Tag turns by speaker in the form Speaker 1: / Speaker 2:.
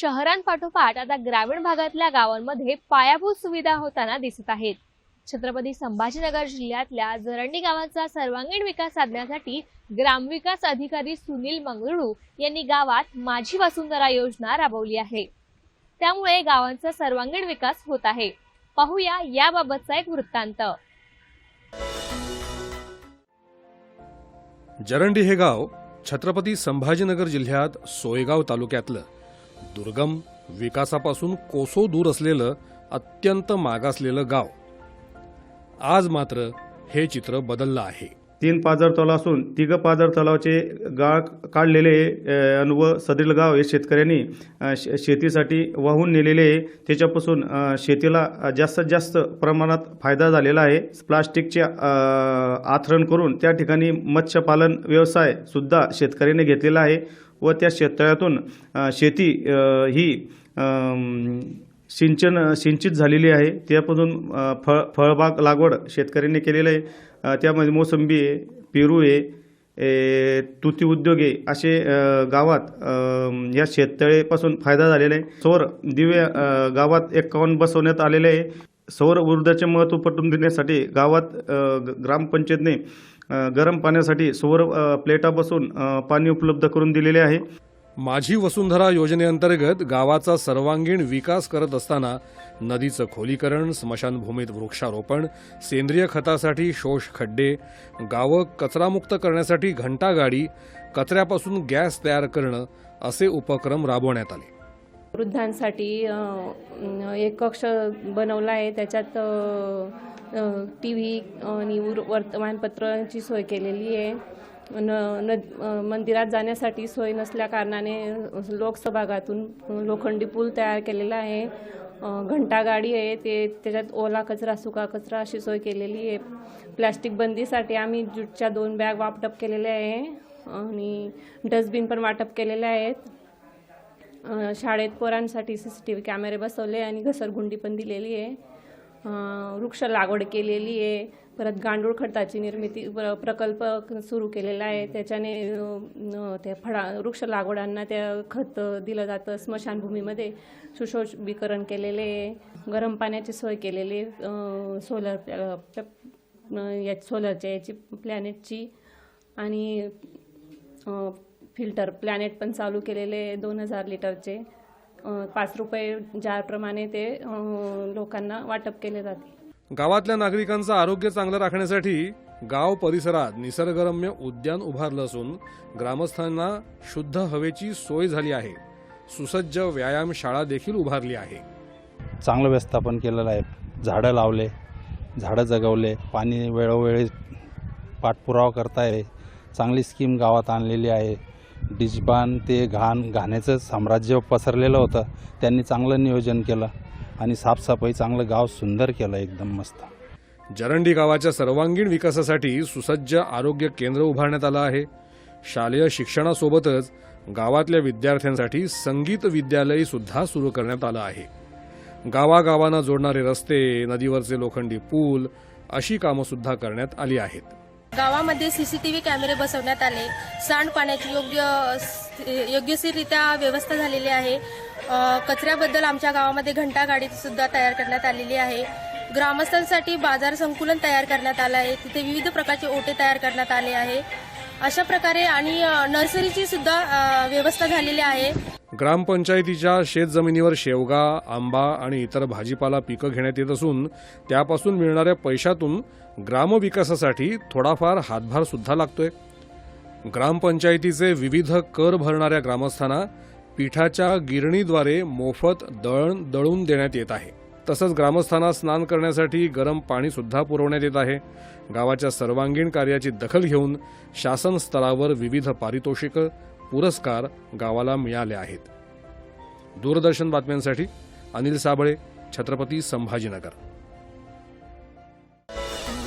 Speaker 1: शहरांपाठोपाठ आता ग्रामीण भागातल्या गावांमध्ये पायाभूत सुविधा होताना दिसत आहेत. छत्रपती संभाजीनगर जिल्ह्यातल्या जरंडी गावाचा सर्वांगीण विकास साधण्यासाठी ग्रामविकास अधिकारी सुनील मंगळू यांनी गावात माझी वसुंधरा योजना राबवली आहे. त्यामुळे गावांचा सर्वांगीण विकास होत आहे. पाहूया याबाबतचा एक वृत्तांत.
Speaker 2: जरंडी हे गाव छत्रपती संभाजीनगर जिल्ह्यात सोयगाव तालुक्यातलं. दुर्गम विकासापासून कोसो दूर असलेलं अत्यंत मागासलेलं गाव. आज मात्र हे चित्र बदललं आहे.
Speaker 3: तीन पाझर तलाव असून तिघ पाझर तलावाचे गाळ काढलेले अनुभव सदरील गाव हे शेतकऱ्यांनी शे- शेतीसाठी वाहून नेलेले आहे. त्याच्यापासून शेतीला जास्तीत जास्त प्रमाणात फायदा झालेला आहे. प्लास्टिकचे आथरण करून त्या ठिकाणी मत्स्यपालन व्यवसाय सुद्धा शेतकऱ्यांनी घेतलेला आहे. व त्या शेततळ्यातून शेती ही सिंचन सिंचित झालेली आहे. त्यापासून फळ फळबाग लागवड शेतकऱ्यांनी केलेलं आहे. त्यामध्ये मोसंबी आहे पेरू आहे ए, तुती उद्योग आहे. असे गावात या शेततळेपासून फायदा झालेला आहे. सौर दिवे गावात एकावन्न बसवण्यात आलेले आहे. सौर ऊर्जाचे महत्त्व पटवून देण्यासाठी गावात ग- ग्रामपंचायतने गरम पाण्यासाठी सौर प्लेटा बसून पाणी उपलब्ध करून दिलेले आहे.
Speaker 2: माझी वसुंधरा योजनेअंतर्गत गावाचा सर्वांगीण विकास करत असताना नदीचं खोलीकरण स्मशानभूमीत वृक्षारोपण सेंद्रिय खतासाठी शोष खड्डे गावं कचरामुक्त करण्यासाठी घंटागाडी कचऱ्यापासून गॅस तयार करणं असे उपक्रम राबवण्यात आले.
Speaker 4: वृद्धांसाठी एक कक्ष बनवला आहे. त्याच्यात टी व्ही आणि वर्तमानपत्रांची सोय केलेली आहे. न न मंदिरात जाण्यासाठी सोय नसल्या कारणाने लोकसभागातून लोखंडी पूल तयार केलेला आहे. घंटागाडी आहे. ते त्याच्यात ओला कचरा सुका कचरा अशी सोय केलेली आहे. प्लॅस्टिक बंदीसाठी आम्ही ज्यूटच्या दोन बॅग वाटप केलेल्या आहे. आणि डस्टबिन पण वाटप केलेले आहेत. शाळेत पोरांसाठी सी सी टी व्ही कॅमेरे बसवले आणि घसरगुंडी पण दिलेली आहे. वृक्ष लागवड केलेली आहे. परत गांडूळ खताची निर्मिती प्र प्रकल्प सुरू केलेला आहे. त्याच्याने त्या फळा वृक्ष लागवडांना त्या खत दिलं जातं. स्मशानभूमीमध्ये सुशोभीकरण केलेले आहे. गरम पाण्याची सोय केलेली आहे. सोलर या सोलरच्या याची प्लॅनेटची आणि फिल्टर प्लॅनेट पण चालू केलेले दोन हजार लिटरचे. पाच रुपये जारप्रमाणे ते लोकांना वाटप केले जाते.
Speaker 2: गावातल्या नागरिकांचं आरोग्य चांगलं राखण्यासाठी गाव परिसरात निसर्गरम्य उद्यान उभारलं असून ग्रामस्थांना शुद्ध हवेची सोय झाली आहे. सुसज्ज व्यायाम शाळा देखील उभारली आहे.
Speaker 5: चांगलं व्यवस्थापन केलेलं आहे. झाडं लावले झाडं जगवले पाणी वेळोवेळी पाठपुरावा करताय. चांगली स्कीम गावात आणलेली आहे. डिजबान ते घाण घाण्याचं साम्राज्य पसरलेलं होतं. त्यांनी चांगलं नियोजन केलं आणि साफसफाई चांगलं गाव सुंदर केलं एकदम मस्त.
Speaker 2: जरंडी गावाच्या सर्वांगीण विकासासाठी सुसज्ज आरोग्य केंद्र उभारण्यात आलं आहे. शालेय शिक्षणासोबतच गावातल्या विद्यार्थ्यांसाठी संगीत विद्यालय सुद्धा सुरू करण्यात आलं आहे. गावागावांना जोडणारे रस्ते नदीवरचे लोखंडी पूल अशी कामं सुद्धा करण्यात आली आहेत.
Speaker 6: गावामध्ये सीसीटीव्ही कॅमेरे बसवण्यात आले. सांडपाण्याची योग्य योग्यशीरित्या व्यवस्था झालेली आहे. कचऱ्याबद्दल आमच्या गावामध्ये घंटागाडी सुद्धा तयार करण्यात आलेली आहे. ग्रामस्थांसाठी बाजार संकुलन तयार करण्यात आलं आहे. तिथे विविध प्रकारचे ओटे तयार करण्यात आले आहे. अशा प्रकारे आणि नर्सरीची सुद्धा व्यवस्था झालेली आहे.
Speaker 2: ग्रामपंचायतीच्या शेतजमिनीवर शेवगा आंबा आणि इतर भाजीपाला पिकं घेण्यात येत असून त्यापासून मिळणाऱ्या पैशातून ग्रामविकासासाठी थोडाफार हातभार सुद्धा लागतोय. ग्रामपंचायतीचे विविध कर भरणाऱ्या ग्रामस्थांना पीठाच्या गिरणीद्वारे मोफत दळण दळून देण्यात येत आहे. तसंच ग्रामस्थांना स्नान करण्यासाठी गरम पाणी सुद्धा पुरवण्यात येत आहे. गावाच्या सर्वांगीण कार्याची दखल घेऊन शासन स्तरावर विविध पारितोषिकं पुरस्कार गावाला मिळाले आहेत. दूरदर्शन बातम्यांसाठी अनिल साबळे छत्रपती संभाजीनगर.